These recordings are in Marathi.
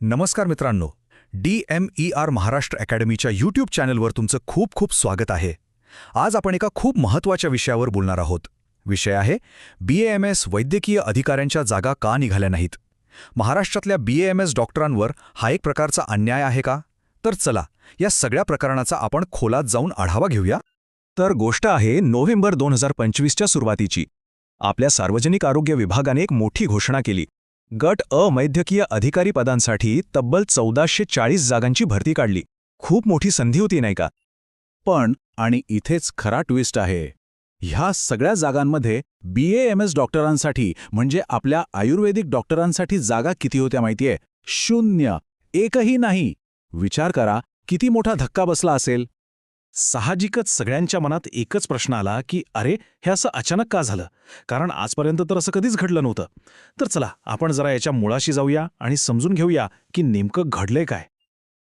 नमस्कार मित्रांनो D M E R Maharashtra अकॅडमीच्या YouTube चॅनलवर तुमचं खूप खूप स्वागत आहे. आज आपण एका खूप महत्त्वाच्या विषयावर बोलणार आहोत. विषय आहे बी एम एस वैद्यकीय अधिकाऱ्यांच्या जागा का निघाल्या नाहीत? महाराष्ट्रातल्या बी एम एस डॉक्टरांवर हा एक प्रकारचा अन्याय आहे का? तर चला या सगळ्या प्रकरणाचा आपण खोलात जाऊन आढावा घेऊया. तर गोष्ट आहे नोव्हेंबर दोन हजार पंचवीसच्या सुरुवातीची. आपल्या सार्वजनिक आरोग्य विभागाने एक मोठी घोषणा केली. गट अ वैद्यकीय अधिकारी पदांसाठी तब्बल चौदाशे चाळीस जागांची भरती काढली. खूप मोठी संधी होती नाही का? पण आणि इथेच खरा ट्विस्ट आहे. ह्या सगळ्या जागांमध्ये बी ए एम एस डॉक्टरांसाठी म्हणजे आपल्या आयुर्वेदिक डॉक्टरांसाठी जागा किती होत्या माहितीये? शून्य. एकही नाही. विचार करा किती मोठा धक्का बसला असेल? साहजिकच सगळ्यांच्या मनात एकच प्रश्न आला की अरे हे असं अचानक का झालं? कारण आजपर्यंत तर असं कधीच घडलं नव्हतं. तर चला आपण जरा याच्या मुळाशी जाऊया आणि समजून घेऊया की नेमकं घडलंय काय.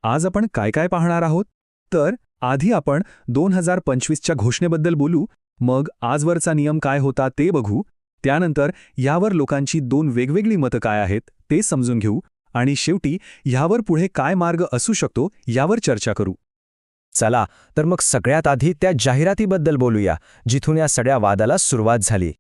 आज आपण काय काय पाहणार आहोत? तर आधी आपण दोन हजार पंचवीसच्या घोषणेबद्दल बोलू मग आजवरचा नियम काय होता ते बघू त्यानंतर यावर लोकांची दोन वेगवेगळी मतं काय आहेत ते समजून घेऊ आणि शेवटी ह्यावर पुढे काय मार्ग असू शकतो यावर चर्चा करू. चला तर मग सगळ्यात आधी त्या जाहिरातीबद्दल बोलूया जिथून या सगळ्या वादाला सुरुवात झाली.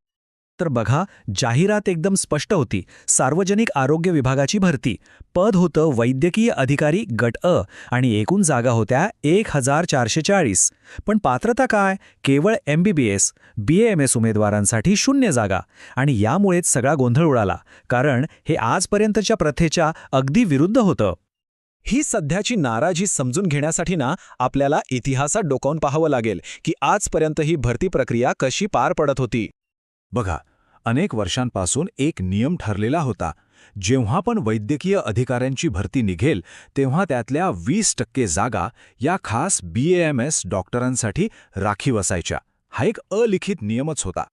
तर बघा जाहिरात एकदम स्पष्ट होती. सार्वजनिक आरोग्य विभागाची भरती. पद होतं वैद्यकीय अधिकारी गट अ आणि एकूण जागा होत्या एक हजार चारशे चाळीस. पण पात्रता काय? केवळ M B B S B M S उमेदवारांसाठी शून्य जागा. आणि यामुळेच सगळा गोंधळ उडाला. कारण हे आजपर्यंतच्या प्रथेच्या अगदी विरुद्ध होतं. ही सध्याची नाराजी समजून घेण्यासाठी ना आपल्याला इतिहासात डोकावून पाहावं लागेल की आजपर्यंत ही भरती प्रक्रिया कशी पार पडत होती. बघा अनेक वर्षांपासून एक नियम ठरलेला होता. जेव्हा पण वैद्यकीय अधिकाऱ्यांची भरती निघेल तेव्हा त्यातल्या वीस टक्के जागा या खास बी एम एस डॉक्टरांसाठी राखीव असायच्या हा एक अलिखित नियमच होता.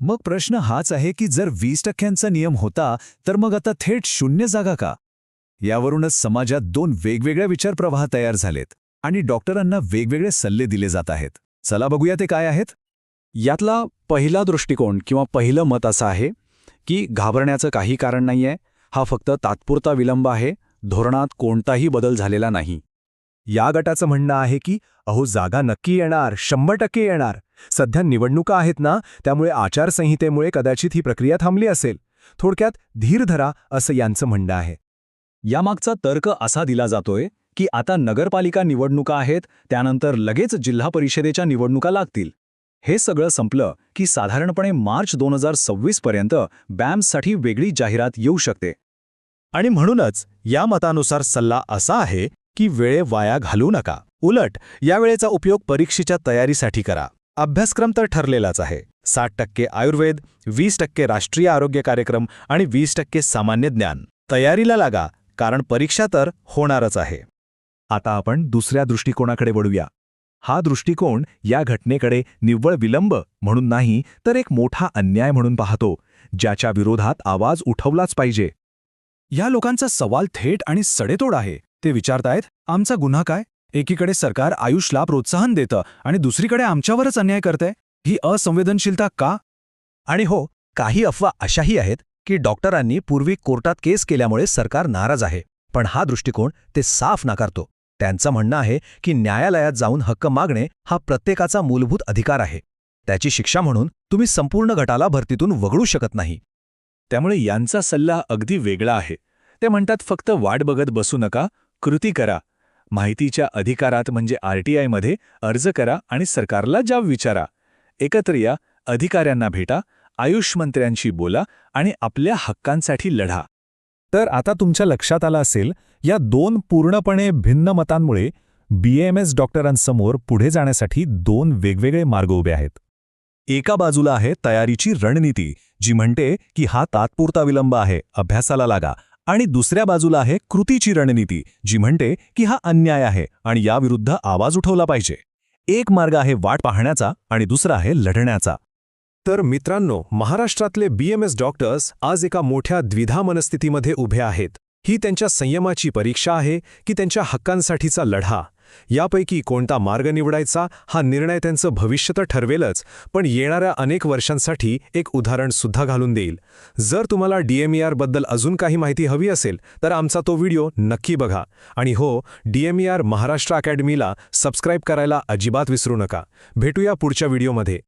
मग प्रश्न हाच आहे की जर वीस टक्क्यांचा नियम होता तर मग आता थेट शून्य जागा का? यावरूनच समाजात दोन वेगवेगळ्या विचारप्रवाह तयार झालेत आणि डॉक्टरांना वेगवेगळे सल्ले दिले जात आहेत. चला बघूया ते काय आहेत. यातला पहिला दृष्टिकोन किंवा पहिलं मत असं आहे की घाबरण्याचं काही कारण नाहीये. हा फक्त तात्पुरता विलंब आहे. धोरणात कोणताही बदल झालेला नाही. या गटाचं म्हणणं आहे की अहो जागा नक्की येणार शंभर टक्के येणार. सध्या निवडणुका आहेत ना त्यामुळे आचारसंहितेमुळे कदाचित ही प्रक्रिया थांबली असेल. थोडक्यात धीर धरा असं यांचं म्हणणं आहे. यामागचा तर्क असा दिला जातोय की आता नगरपालिका निवडणुका आहेत त्यानंतर लगेच जिल्हा परिषदेच्या निवडणुका लागतील. हे सगळं संपलं की साधारणपणे मार्च दोन हजार सव्वीस पर्यंत बॅम्ससाठी वेगळी जाहिरात येऊ शकते. आणि म्हणूनच या मतानुसार सल्ला असा आहे की वेळे वाया घालू नका. उलट या वेळेचा उपयोग परीक्षेच्या तयारीसाठी करा. अभ्यासक्रम तर ठरलेलाच आहे. साठ टक्के आयुर्वेद वीस टक्के राष्ट्रीय आरोग्य कार्यक्रम आणि वीस टक्के सामान्य ज्ञान. तयारीला लागा. कारण परीक्षा तर होणारच आहे. आता आपण दुसऱ्या दृष्टिकोनाकडे वळूया. हा दृष्टिकोन या घटनेकडे निव्वळ विलंब म्हणून नाही तर एक मोठा अन्याय म्हणून पाहतो ज्याच्या विरोधात आवाज उठवलाच पाहिजे. या लोकांचा सवाल थेट आणि सडेतोड आहे. ते विचारतायत आमचा गुन्हा काय? एकीकडे सरकार आयुषला प्रोत्साहन देतं आणि दुसरीकडे आमच्यावरच अन्याय करतंय? ही असंवेदनशीलता का? आणि हो काही अफवा अशाही आहेत की डॉक्टरांनी पूर्वी कोर्टात केस केल्यामुळे सरकार नाराज आहे पण हा दृष्टिकोन ते साफ नाकारतो. त्यांचं म्हणणं आहे की न्यायालयात जाऊन हक्क मागणे हा प्रत्येकाचा मूलभूत अधिकार आहे. त्याची शिक्षा म्हणून तुम्ही संपूर्ण गटाला भरतीतून वगळू शकत नाही. त्यामुळे यांचा सल्ला अगदी वेगळा आहे. ते म्हणतात फक्त वाट बघत बसू नका कृती करा. माहितीच्या अधिकारात म्हणजे आरटीआयमध्ये अर्ज करा आणि सरकारला जाब विचारा. एकत्र या अधिकाऱ्यांना भेटा आयुष मंत्र्यांशी बोला आणि आपल्या हक्कांसाठी लढा. तर आता तुमच्या लक्षात आलं असेल या दोन पूर्णपणे भिन्न मतांमुळे बीएमएस डॉक्टरांसमोर पुढे जाण्यासाठी दोन वेगवेगळे मार्ग उभे आहेत. एका बाजूला आहे तयारीची रणनीती जी म्हणते की हा तात्पुरता विलंब आहे अभ्यासाला लागा आणि दुसऱ्या बाजूला आहे कृतीची रणनीती जी म्हणते की हा अन्याय आहे आणि याविरुद्ध आवाज उठवला पाहिजे. एक मार्ग आहे वाट पाहण्याचा आणि दुसरा आहे लढण्याचा. तर मित्रांनो महाराष्ट्रातले बीएमएस डॉक्टर्स आज एका मोठ्या द्विधा मनस्थितीमध्ये उभे आहेत. ही त्यांच्या संयमाची परीक्षा आहे की त्यांच्या हक्कांसाठीचा लढा. यापैकी कोणता मार्ग निवडायचा हा निर्णय त्यांचं भविष्य तर ठरवेलच पण येणाऱ्या अनेक वर्षांसाठी एक उदाहरण सुद्धा घालून देईल. जर तुम्हाला डीएमईआरबद्दल अजून काही माहिती हवी असेल तर आमचा तो व्हिडिओ नक्की बघा. आणि हो डीएमईआर महाराष्ट्र अकॅडमीला सबस्क्राईब करायला अजिबात विसरू नका. भेटूया पुढच्या व्हिडिओमध्ये.